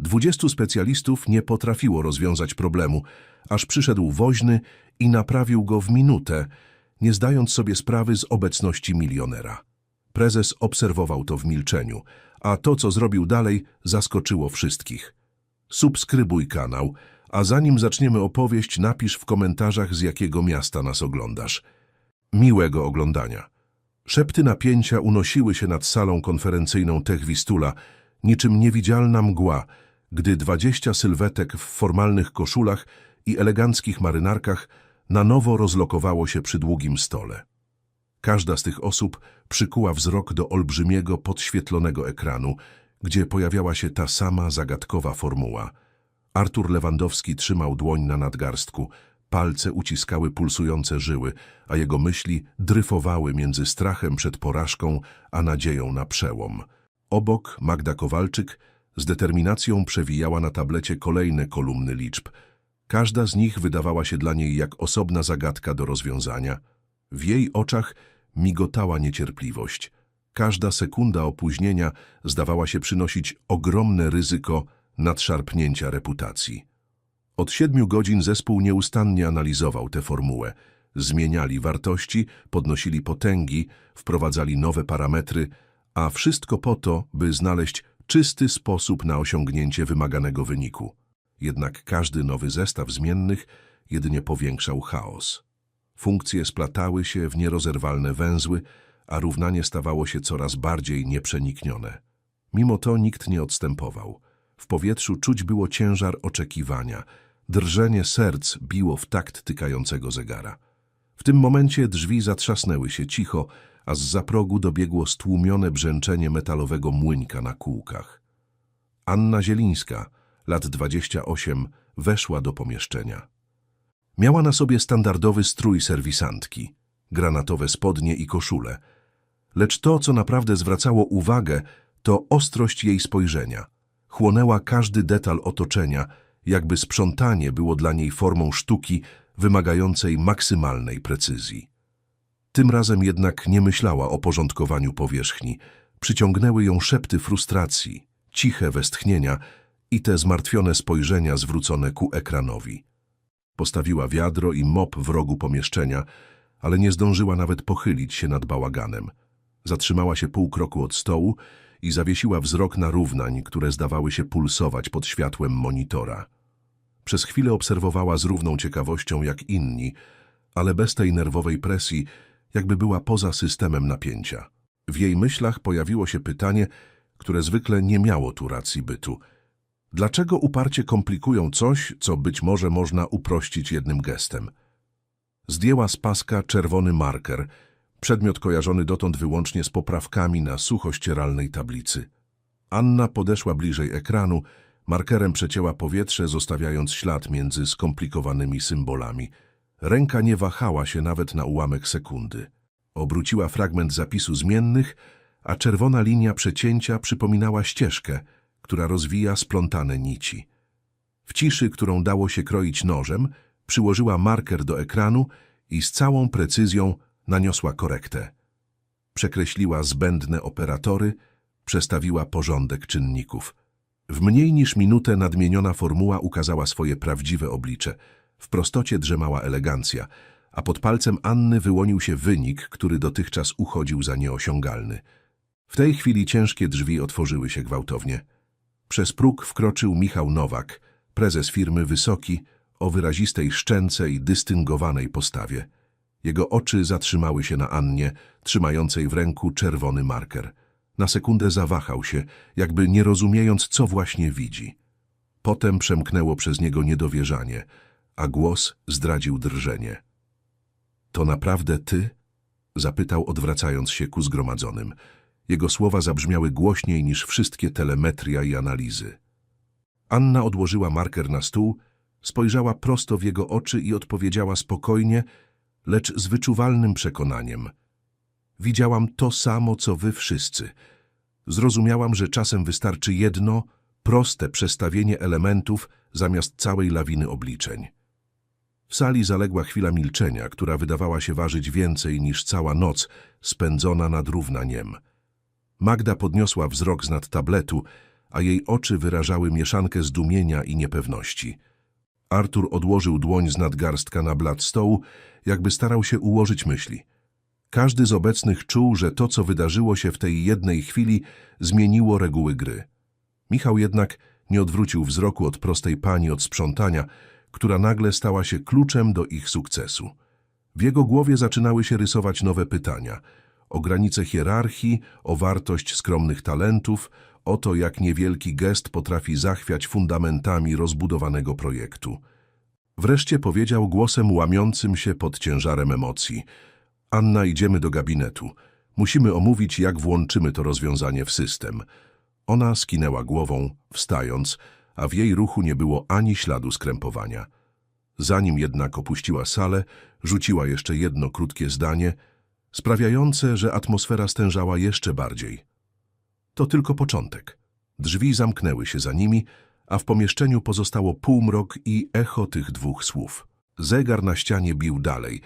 Dwudziestu specjalistów nie potrafiło rozwiązać problemu, aż przyszedł woźny i naprawił go w minutę, nie zdając sobie sprawy z obecności milionera. Prezes obserwował to w milczeniu, a to, co zrobił dalej, zaskoczyło wszystkich. Subskrybuj kanał, a zanim zaczniemy opowieść, napisz w komentarzach, z jakiego miasta nas oglądasz. Miłego oglądania. Szepty napięcia unosiły się nad salą konferencyjną Techwistula, niczym niewidzialna mgła, gdy dwadzieścia sylwetek w formalnych koszulach i eleganckich marynarkach na nowo rozlokowało się przy długim stole. Każda z tych osób przykuła wzrok do olbrzymiego, podświetlonego ekranu, gdzie pojawiała się ta sama zagadkowa formuła. Artur Lewandowski trzymał dłoń na nadgarstku, palce uciskały pulsujące żyły, a jego myśli dryfowały między strachem przed porażką a nadzieją na przełom. Obok Magda Kowalczyk z determinacją przewijała na tablecie kolejne kolumny liczb. Każda z nich wydawała się dla niej jak osobna zagadka do rozwiązania. W jej oczach migotała niecierpliwość. Każda sekunda opóźnienia zdawała się przynosić ogromne ryzyko nadszarpnięcia reputacji. Od siedmiu godzin zespół nieustannie analizował tę formułę. Zmieniali wartości, podnosili potęgi, wprowadzali nowe parametry, a wszystko po to, by znaleźć czysty sposób na osiągnięcie wymaganego wyniku. Jednak każdy nowy zestaw zmiennych jedynie powiększał chaos. Funkcje splatały się w nierozerwalne węzły, a równanie stawało się coraz bardziej nieprzeniknione. Mimo to nikt nie odstępował. W powietrzu czuć było ciężar oczekiwania. Drżenie serc biło w takt tykającego zegara. W tym momencie drzwi zatrzasnęły się cicho, a z zaprogu dobiegło stłumione brzęczenie metalowego młyńka na kółkach. Anna Zielińska, lat 28, weszła do pomieszczenia. Miała na sobie standardowy strój serwisantki, granatowe spodnie i koszule. Lecz to, co naprawdę zwracało uwagę, to ostrość jej spojrzenia. Chłonęła każdy detal otoczenia, jakby sprzątanie było dla niej formą sztuki wymagającej maksymalnej precyzji. Tym razem jednak nie myślała o porządkowaniu powierzchni. Przyciągnęły ją szepty frustracji, ciche westchnienia i te zmartwione spojrzenia zwrócone ku ekranowi. Postawiła wiadro i mop w rogu pomieszczenia, ale nie zdążyła nawet pochylić się nad bałaganem. Zatrzymała się pół kroku od stołu i zawiesiła wzrok na równań, które zdawały się pulsować pod światłem monitora. Przez chwilę obserwowała z równą ciekawością jak inni, ale bez tej nerwowej presji, jakby była poza systemem napięcia. W jej myślach pojawiło się pytanie, które zwykle nie miało tu racji bytu. Dlaczego uparcie komplikują coś, co być może można uprościć jednym gestem? Zdjęła z paska czerwony marker, przedmiot kojarzony dotąd wyłącznie z poprawkami na suchościeralnej tablicy. Anna podeszła bliżej ekranu, markerem przecięła powietrze, zostawiając ślad między skomplikowanymi symbolami. Ręka nie wahała się nawet na ułamek sekundy. Obróciła fragment zapisu zmiennych, a czerwona linia przecięcia przypominała ścieżkę, która rozwija splątane nici. W ciszy, którą dało się kroić nożem, przyłożyła marker do ekranu i z całą precyzją naniosła korektę. Przekreśliła zbędne operatory, przestawiła porządek czynników. W mniej niż minutę nadmieniona formuła ukazała swoje prawdziwe oblicze. W prostocie drzemała elegancja, a pod palcem Anny wyłonił się wynik, który dotychczas uchodził za nieosiągalny. W tej chwili ciężkie drzwi otworzyły się gwałtownie. Przez próg wkroczył Michał Nowak, prezes firmy Wysoki, o wyrazistej szczęce i dystyngowanej postawie. Jego oczy zatrzymały się na Annie, trzymającej w ręku czerwony marker. Na sekundę zawahał się, jakby nie rozumiejąc, co właśnie widzi. Potem przemknęło przez niego niedowierzanie, a głos zdradził drżenie. To naprawdę ty? Zapytał, odwracając się ku zgromadzonym. Jego słowa zabrzmiały głośniej niż wszystkie telemetria i analizy. Anna odłożyła marker na stół, spojrzała prosto w jego oczy i odpowiedziała spokojnie, lecz z wyczuwalnym przekonaniem. Widziałam to samo, co wy wszyscy. Zrozumiałam, że czasem wystarczy jedno, proste przestawienie elementów zamiast całej lawiny obliczeń. W sali zaległa chwila milczenia, która wydawała się ważyć więcej niż cała noc spędzona nad równaniem. Magda podniosła wzrok z nad tabletu, a jej oczy wyrażały mieszankę zdumienia i niepewności. Artur odłożył dłoń z nadgarstka na blat stołu, jakby starał się ułożyć myśli. Każdy z obecnych czuł, że to, co wydarzyło się w tej jednej chwili, zmieniło reguły gry. Michał jednak nie odwrócił wzroku od prostej pani od sprzątania, która nagle stała się kluczem do ich sukcesu. W jego głowie zaczynały się rysować nowe pytania o granice hierarchii, o wartość skromnych talentów, o to, jak niewielki gest potrafi zachwiać fundamentami rozbudowanego projektu. Wreszcie powiedział głosem łamiącym się pod ciężarem emocji. Anna, idziemy do gabinetu. Musimy omówić, jak włączymy to rozwiązanie w system. Ona skinęła głową, wstając, a w jej ruchu nie było ani śladu skrępowania. Zanim jednak opuściła salę, rzuciła jeszcze jedno krótkie zdanie, sprawiające, że atmosfera stężała jeszcze bardziej. To tylko początek. Drzwi zamknęły się za nimi, a w pomieszczeniu pozostało półmrok i echo tych dwóch słów. Zegar na ścianie bił dalej,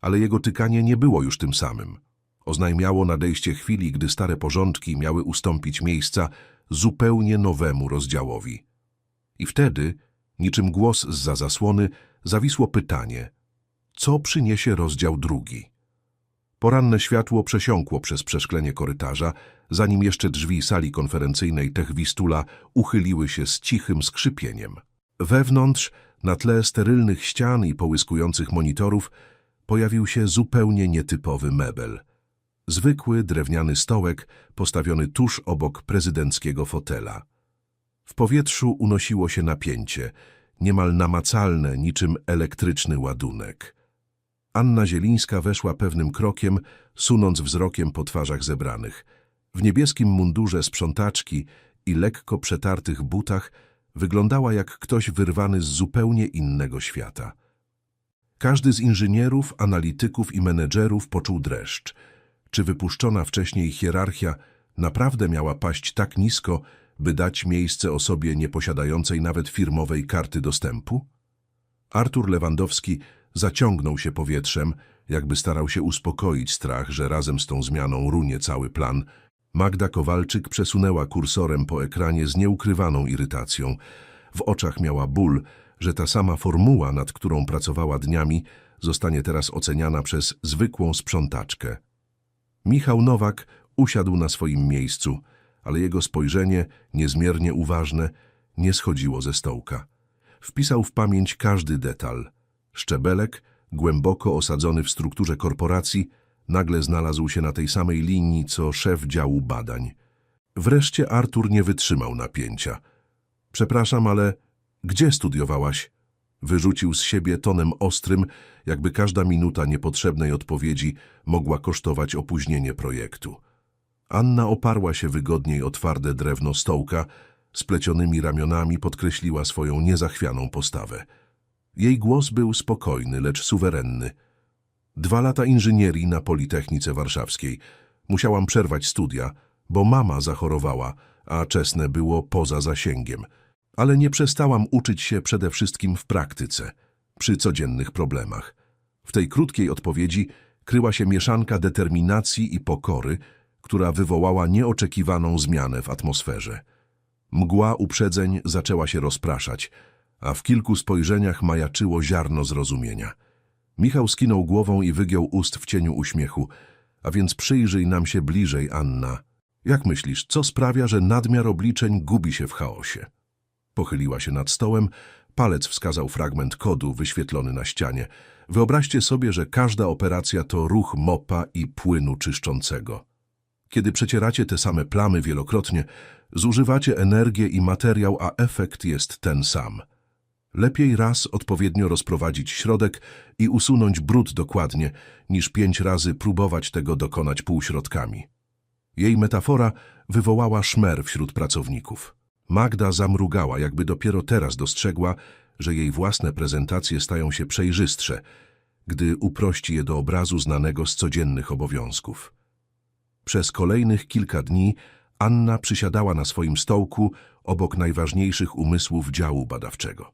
ale jego tykanie nie było już tym samym. Oznajmiało nadejście chwili, gdy stare porządki miały ustąpić miejsca zupełnie nowemu rozdziałowi. I wtedy, niczym głos zza zasłony, zawisło pytanie, co przyniesie rozdział drugi? Poranne światło przesiąkło przez przeszklenie korytarza, zanim jeszcze drzwi sali konferencyjnej Techwistula uchyliły się z cichym skrzypieniem. Wewnątrz, na tle sterylnych ścian i połyskujących monitorów, pojawił się zupełnie nietypowy mebel. Zwykły drewniany stołek postawiony tuż obok prezydenckiego fotela. W powietrzu unosiło się napięcie, niemal namacalne, niczym elektryczny ładunek. Anna Zielińska weszła pewnym krokiem, sunąc wzrokiem po twarzach zebranych. W niebieskim mundurze sprzątaczki i lekko przetartych butach wyglądała jak ktoś wyrwany z zupełnie innego świata. Każdy z inżynierów, analityków i menedżerów poczuł dreszcz. Czy wypuszczona wcześniej hierarchia naprawdę miała paść tak nisko, by dać miejsce osobie nieposiadającej nawet firmowej karty dostępu? Artur Lewandowski zaciągnął się powietrzem, jakby starał się uspokoić strach, że razem z tą zmianą runie cały plan. Magda Kowalczyk przesunęła kursorem po ekranie z nieukrywaną irytacją. W oczach miała ból, że ta sama formuła, nad którą pracowała dniami, zostanie teraz oceniana przez zwykłą sprzątaczkę. Michał Nowak usiadł na swoim miejscu, ale jego spojrzenie, niezmiernie uważne, nie schodziło ze stołka. Wpisał w pamięć każdy detal. Szczebelek, głęboko osadzony w strukturze korporacji, nagle znalazł się na tej samej linii, co szef działu badań. Wreszcie Artur nie wytrzymał napięcia. Przepraszam, ale gdzie studiowałaś? Wyrzucił z siebie tonem ostrym, jakby każda minuta niepotrzebnej odpowiedzi mogła kosztować opóźnienie projektu. Anna oparła się wygodniej o twarde drewno stołka, splecionymi ramionami podkreśliła swoją niezachwianą postawę. Jej głos był spokojny, lecz suwerenny. Dwa lata inżynierii na Politechnice Warszawskiej. Musiałam przerwać studia, bo mama zachorowała, a czesne było poza zasięgiem. Ale nie przestałam uczyć się przede wszystkim w praktyce, przy codziennych problemach. W tej krótkiej odpowiedzi kryła się mieszanka determinacji i pokory, która wywołała nieoczekiwaną zmianę w atmosferze. Mgła uprzedzeń zaczęła się rozpraszać, a w kilku spojrzeniach majaczyło ziarno zrozumienia. Michał skinął głową i wygiął ust w cieniu uśmiechu. A więc przyjrzyj nam się bliżej, Anna. Jak myślisz, co sprawia, że nadmiar obliczeń gubi się w chaosie? Pochyliła się nad stołem, palec wskazał fragment kodu wyświetlony na ścianie. Wyobraźcie sobie, że każda operacja to ruch mopa i płynu czyszczącego. Kiedy przecieracie te same plamy wielokrotnie, zużywacie energię i materiał, a efekt jest ten sam. Lepiej raz odpowiednio rozprowadzić środek i usunąć brud dokładnie, niż pięć razy próbować tego dokonać półśrodkami. Jej metafora wywołała szmer wśród pracowników. Magda zamrugała, jakby dopiero teraz dostrzegła, że jej własne prezentacje stają się przejrzystsze, gdy uprości je do obrazu znanego z codziennych obowiązków. Przez kolejnych kilka dni Anna przysiadała na swoim stołku obok najważniejszych umysłów działu badawczego.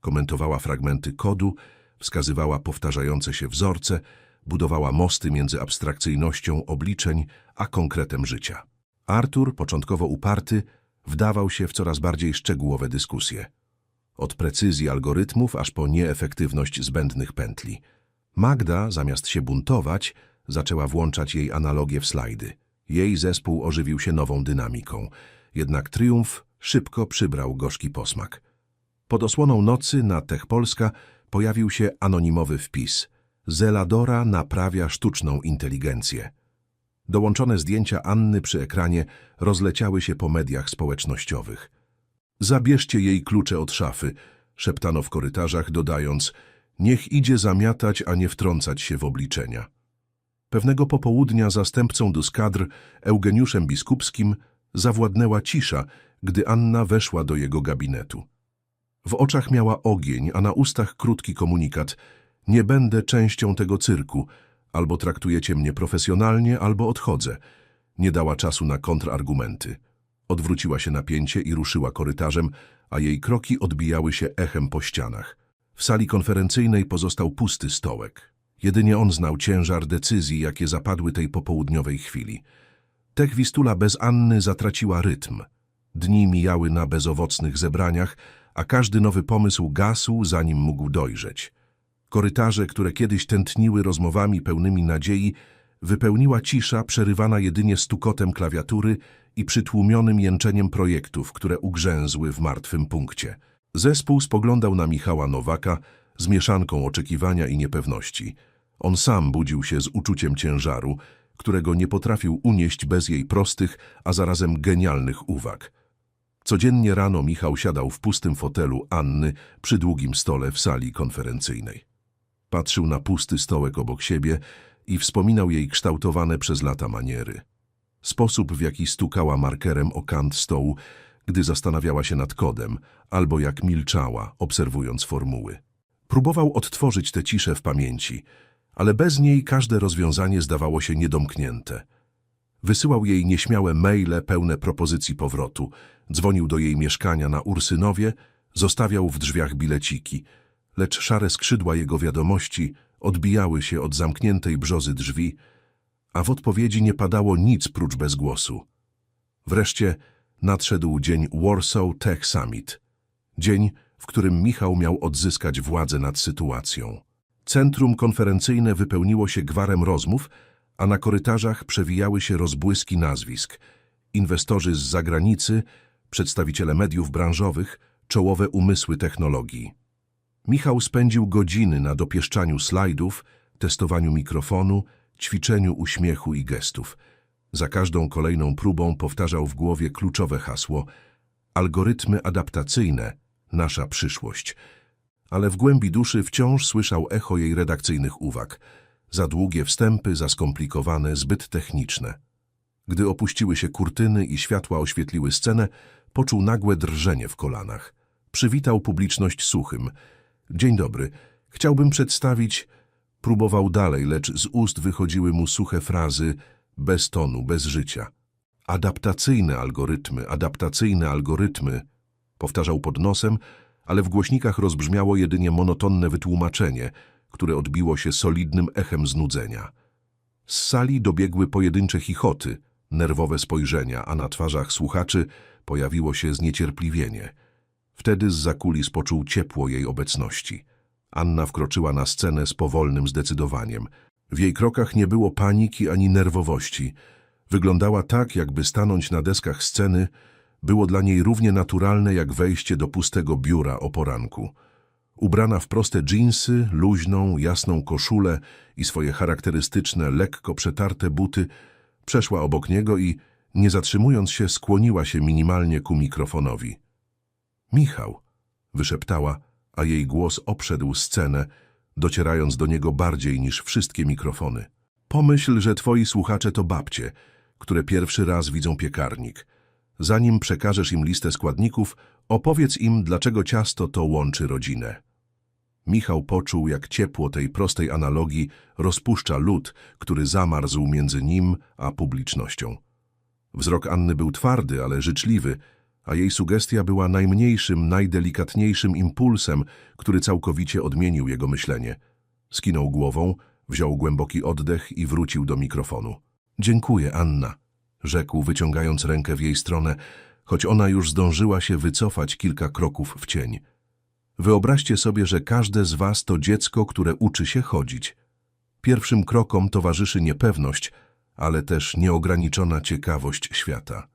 Komentowała fragmenty kodu, wskazywała powtarzające się wzorce, budowała mosty między abstrakcyjnością obliczeń a konkretem życia. Artur, początkowo uparty, wdawał się w coraz bardziej szczegółowe dyskusje. Od precyzji algorytmów aż po nieefektywność zbędnych pętli. Magda, zamiast się buntować, zaczęła włączać jej analogię w slajdy. Jej zespół ożywił się nową dynamiką. Jednak triumf szybko przybrał gorzki posmak. Pod osłoną nocy na Tech Polska pojawił się anonimowy wpis. Zeladora naprawia sztuczną inteligencję. Dołączone zdjęcia Anny przy ekranie rozleciały się po mediach społecznościowych. Zabierzcie jej klucze od szafy, szeptano w korytarzach, dodając niech idzie zamiatać, a nie wtrącać się w obliczenia. Pewnego popołudnia zastępcą do skadr, Eugeniuszem Biskupskim, zawładnęła cisza, gdy Anna weszła do jego gabinetu. W oczach miała ogień, a na ustach krótki komunikat nie będę częścią tego cyrku, albo traktujecie mnie profesjonalnie, albo odchodzę. Nie dała czasu na kontrargumenty. Odwróciła się napięcie i ruszyła korytarzem, a jej kroki odbijały się echem po ścianach. W sali konferencyjnej pozostał pusty stołek. Jedynie on znał ciężar decyzji, jakie zapadły tej popołudniowej chwili. Tech Wistula bez Anny zatraciła rytm. Dni mijały na bezowocnych zebraniach, a każdy nowy pomysł gasł, zanim mógł dojrzeć. Korytarze, które kiedyś tętniły rozmowami pełnymi nadziei, wypełniła cisza przerywana jedynie stukotem klawiatury i przytłumionym jęczeniem projektów, które ugrzęzły w martwym punkcie. Zespół spoglądał na Michała Nowaka z mieszanką oczekiwania i niepewności. On sam budził się z uczuciem ciężaru, którego nie potrafił unieść bez jej prostych, a zarazem genialnych uwag. Codziennie rano Michał siadał w pustym fotelu Anny przy długim stole w sali konferencyjnej. Patrzył na pusty stołek obok siebie i wspominał jej kształtowane przez lata maniery. Sposób, w jaki stukała markerem o kant stołu, gdy zastanawiała się nad kodem, albo jak milczała, obserwując formuły. Próbował odtworzyć tę ciszę w pamięci, ale bez niej każde rozwiązanie zdawało się niedomknięte. Wysyłał jej nieśmiałe maile pełne propozycji powrotu, dzwonił do jej mieszkania na Ursynowie, zostawiał w drzwiach bileciki, lecz szare skrzydła jego wiadomości odbijały się od zamkniętej brzozy drzwi, a w odpowiedzi nie padało nic prócz bezgłosu. Wreszcie nadszedł dzień Warsaw Tech Summit. Dzień, w którym Michał miał odzyskać władzę nad sytuacją. Centrum konferencyjne wypełniło się gwarem rozmów, a na korytarzach przewijały się rozbłyski nazwisk. Inwestorzy z zagranicy, przedstawiciele mediów branżowych, czołowe umysły technologii. Michał spędził godziny na dopieszczaniu slajdów, testowaniu mikrofonu, ćwiczeniu uśmiechu i gestów. Za każdą kolejną próbą powtarzał w głowie kluczowe hasło algorytmy adaptacyjne, nasza przyszłość. Ale w głębi duszy wciąż słyszał echo jej redakcyjnych uwag. Za długie wstępy, za skomplikowane, zbyt techniczne. Gdy opuściły się kurtyny i światła oświetliły scenę, poczuł nagłe drżenie w kolanach. Przywitał publiczność suchym. Dzień dobry. Chciałbym przedstawić... Próbował dalej, lecz z ust wychodziły mu suche frazy, bez tonu, bez życia. Adaptacyjne algorytmy, adaptacyjne algorytmy. Powtarzał pod nosem, ale w głośnikach rozbrzmiało jedynie monotonne wytłumaczenie, które odbiło się solidnym echem znudzenia. Z sali dobiegły pojedyncze chichoty, nerwowe spojrzenia, a na twarzach słuchaczy pojawiło się zniecierpliwienie. Wtedy z kulis poczuł ciepło jej obecności. Anna wkroczyła na scenę z powolnym zdecydowaniem. W jej krokach nie było paniki ani nerwowości. Wyglądała tak, jakby stanąć na deskach sceny było dla niej równie naturalne jak wejście do pustego biura o poranku. Ubrana w proste dżinsy, luźną, jasną koszulę i swoje charakterystyczne, lekko przetarte buty, przeszła obok niego i, nie zatrzymując się, skłoniła się minimalnie ku mikrofonowi. Michał, wyszeptała, a jej głos obszedł scenę, docierając do niego bardziej niż wszystkie mikrofony. Pomyśl, że twoi słuchacze to babcie, które pierwszy raz widzą piekarnik. Zanim przekażesz im listę składników, opowiedz im, dlaczego ciasto to łączy rodzinę. Michał poczuł, jak ciepło tej prostej analogii rozpuszcza lód, który zamarzł między nim a publicznością. Wzrok Anny był twardy, ale życzliwy, a jej sugestia była najmniejszym, najdelikatniejszym impulsem, który całkowicie odmienił jego myślenie. Skinął głową, wziął głęboki oddech i wrócił do mikrofonu. Dziękuję, Anna, rzekł, wyciągając rękę w jej stronę, choć ona już zdążyła się wycofać kilka kroków w cień. Wyobraźcie sobie, że każde z was to dziecko, które uczy się chodzić. Pierwszym krokom towarzyszy niepewność, ale też nieograniczona ciekawość świata.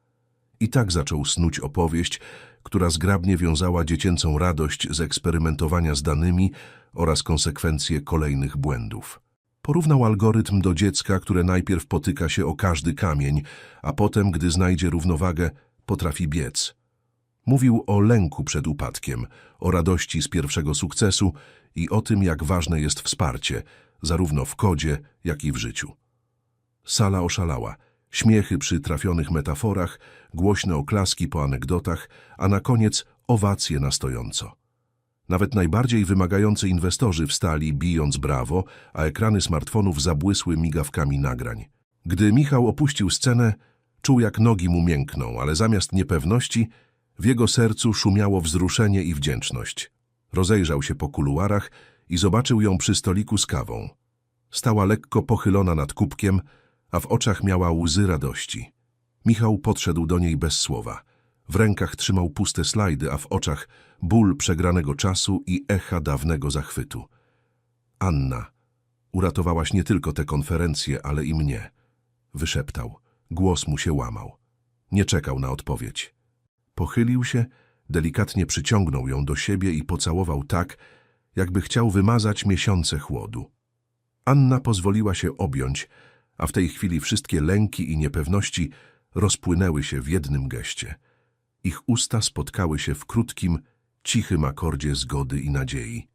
I tak zaczął snuć opowieść, która zgrabnie wiązała dziecięcą radość z eksperymentowania z danymi oraz konsekwencje kolejnych błędów. Porównał algorytm do dziecka, które najpierw potyka się o każdy kamień, a potem, gdy znajdzie równowagę, potrafi biec. Mówił o lęku przed upadkiem, o radości z pierwszego sukcesu i o tym, jak ważne jest wsparcie, zarówno w kodzie, jak i w życiu. Sala oszalała. Śmiechy przy trafionych metaforach, głośne oklaski po anegdotach, a na koniec owacje na stojąco. Nawet najbardziej wymagający inwestorzy wstali, bijąc brawo, a ekrany smartfonów zabłysły migawkami nagrań. Gdy Michał opuścił scenę, czuł jak nogi mu miękną, ale zamiast niepewności w jego sercu szumiało wzruszenie i wdzięczność. Rozejrzał się po kuluarach i zobaczył ją przy stoliku z kawą. Stała lekko pochylona nad kubkiem, a w oczach miała łzy radości. Michał podszedł do niej bez słowa. W rękach trzymał puste slajdy, a w oczach ból przegranego czasu i echa dawnego zachwytu. Anna, uratowałaś nie tylko tę konferencję, ale i mnie. Wyszeptał. Głos mu się łamał. Nie czekał na odpowiedź. Pochylił się, delikatnie przyciągnął ją do siebie i pocałował tak, jakby chciał wymazać miesiące chłodu. Anna pozwoliła się objąć, a w tej chwili wszystkie lęki i niepewności rozpłynęły się w jednym geście. Ich usta spotkały się w krótkim, cichym akordzie zgody i nadziei.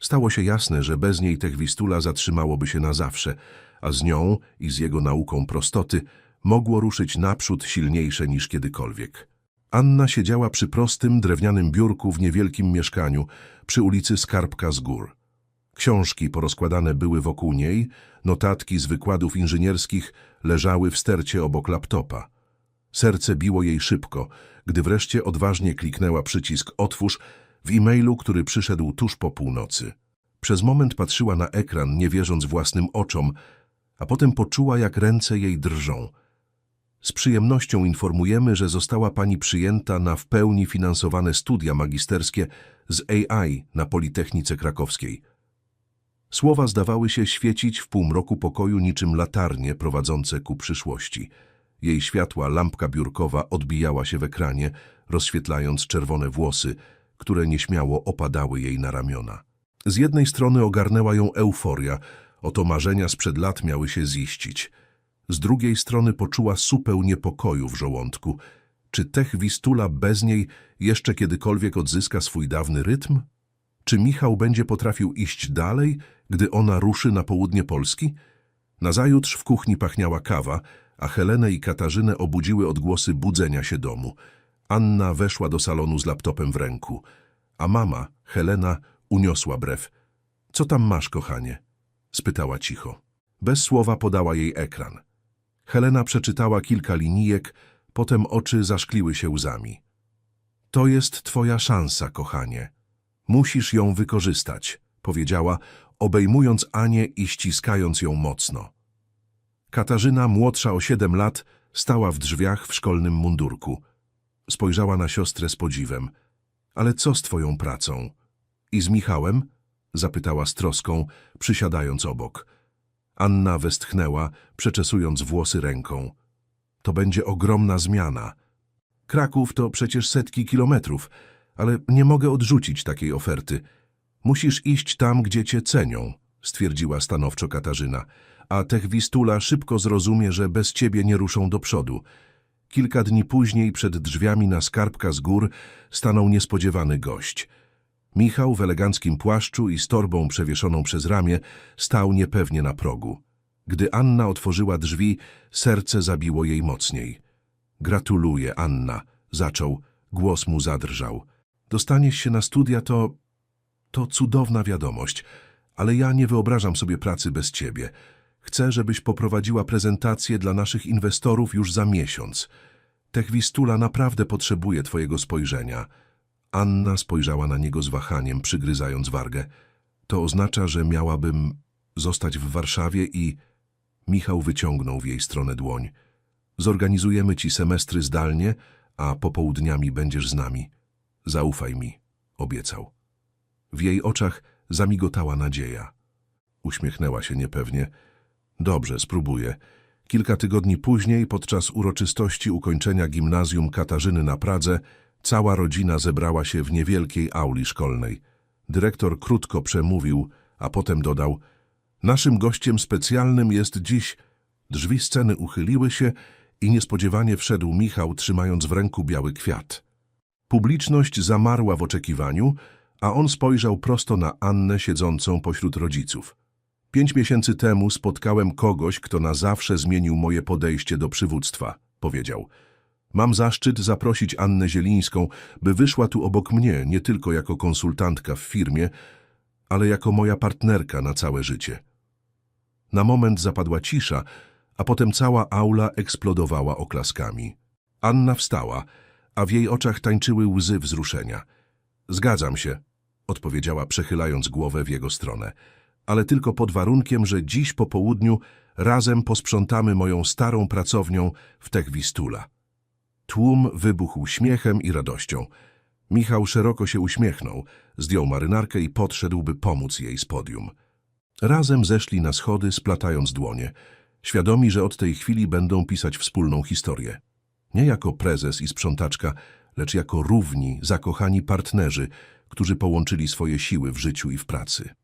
Stało się jasne, że bez niej Techwistula zatrzymałoby się na zawsze, a z nią i z jego nauką prostoty mogło ruszyć naprzód silniejsze niż kiedykolwiek. Anna siedziała przy prostym, drewnianym biurku w niewielkim mieszkaniu przy ulicy Skarbka z Gór. Książki porozkładane były wokół niej, notatki z wykładów inżynierskich leżały w stercie obok laptopa. Serce biło jej szybko, gdy wreszcie odważnie kliknęła przycisk Otwórz w e-mailu, który przyszedł tuż po północy. Przez moment patrzyła na ekran, nie wierząc własnym oczom, a potem poczuła, jak ręce jej drżą. Z przyjemnością informujemy, że została pani przyjęta na w pełni finansowane studia magisterskie z AI na Politechnice Krakowskiej. Słowa zdawały się świecić w półmroku pokoju niczym latarnie prowadzące ku przyszłości. Jej światła lampka biurkowa odbijała się w ekranie, rozświetlając czerwone włosy, które nieśmiało opadały jej na ramiona. Z jednej strony ogarnęła ją euforia, oto marzenia sprzed lat miały się ziścić. Z drugiej strony poczuła supeł niepokoju w żołądku. Czy Tech Wistula bez niej jeszcze kiedykolwiek odzyska swój dawny rytm? Czy Michał będzie potrafił iść dalej, gdy ona ruszy na południe Polski? Nazajutrz w kuchni pachniała kawa, a Helenę i Katarzynę obudziły odgłosy budzenia się domu. Anna weszła do salonu z laptopem w ręku, a mama, Helena, uniosła brew. – Co tam masz, kochanie? – spytała cicho. Bez słowa podała jej ekran. Helena przeczytała kilka linijek, potem oczy zaszkliły się łzami. – To jest twoja szansa, kochanie. Musisz ją wykorzystać – powiedziała, obejmując Anię i ściskając ją mocno. Katarzyna, młodsza o siedem lat, stała w drzwiach w szkolnym mundurku. Spojrzała na siostrę z podziwem. Ale co z twoją pracą? I z Michałem? Zapytała z troską, przysiadając obok. Anna westchnęła, przeczesując włosy ręką. To będzie ogromna zmiana. Kraków to przecież setki kilometrów, ale nie mogę odrzucić takiej oferty. Musisz iść tam, gdzie cię cenią, stwierdziła stanowczo Katarzyna, a Techwistula szybko zrozumie, że bez ciebie nie ruszą do przodu. Kilka dni później przed drzwiami na skarbka z gór stanął niespodziewany gość. Michał w eleganckim płaszczu i z torbą przewieszoną przez ramię stał niepewnie na progu. Gdy Anna otworzyła drzwi, serce zabiło jej mocniej. Gratuluję, Anna, zaczął, głos mu zadrżał. Dostaniesz się na studia to... to cudowna wiadomość, ale ja nie wyobrażam sobie pracy bez ciebie. Chcę, żebyś poprowadziła prezentację dla naszych inwestorów już za miesiąc. Techwistula naprawdę potrzebuje twojego spojrzenia. Anna spojrzała na niego z wahaniem, przygryzając wargę. To oznacza, że miałabym zostać w Warszawie i... Michał wyciągnął w jej stronę dłoń. Zorganizujemy ci semestry zdalnie, a popołudniami będziesz z nami. Zaufaj mi, obiecał. W jej oczach zamigotała nadzieja. Uśmiechnęła się niepewnie. Dobrze, spróbuję. Kilka tygodni później, podczas uroczystości ukończenia gimnazjum Katarzyny na Pradze, cała rodzina zebrała się w niewielkiej auli szkolnej. Dyrektor krótko przemówił, a potem dodał: Naszym gościem specjalnym jest dziś. Drzwi sceny uchyliły się i niespodziewanie wszedł Michał, trzymając w ręku biały kwiat. Publiczność zamarła w oczekiwaniu, a on spojrzał prosto na Annę siedzącą pośród rodziców. Pięć miesięcy temu spotkałem kogoś, kto na zawsze zmienił moje podejście do przywództwa, powiedział. Mam zaszczyt zaprosić Annę Zielińską, by wyszła tu obok mnie nie tylko jako konsultantka w firmie, ale jako moja partnerka na całe życie. Na moment zapadła cisza, a potem cała aula eksplodowała oklaskami. Anna wstała, a w jej oczach tańczyły łzy wzruszenia. Zgadzam się, odpowiedziała przechylając głowę w jego stronę, ale tylko pod warunkiem, że dziś po południu razem posprzątamy moją starą pracownią w Techwistula. Tłum wybuchł śmiechem i radością. Michał szeroko się uśmiechnął, zdjął marynarkę i podszedł, by pomóc jej z podium. Razem zeszli na schody, splatając dłonie, świadomi, że od tej chwili będą pisać wspólną historię. Nie jako prezes i sprzątaczka, lecz jako równi, zakochani partnerzy, którzy połączyli swoje siły w życiu i w pracy.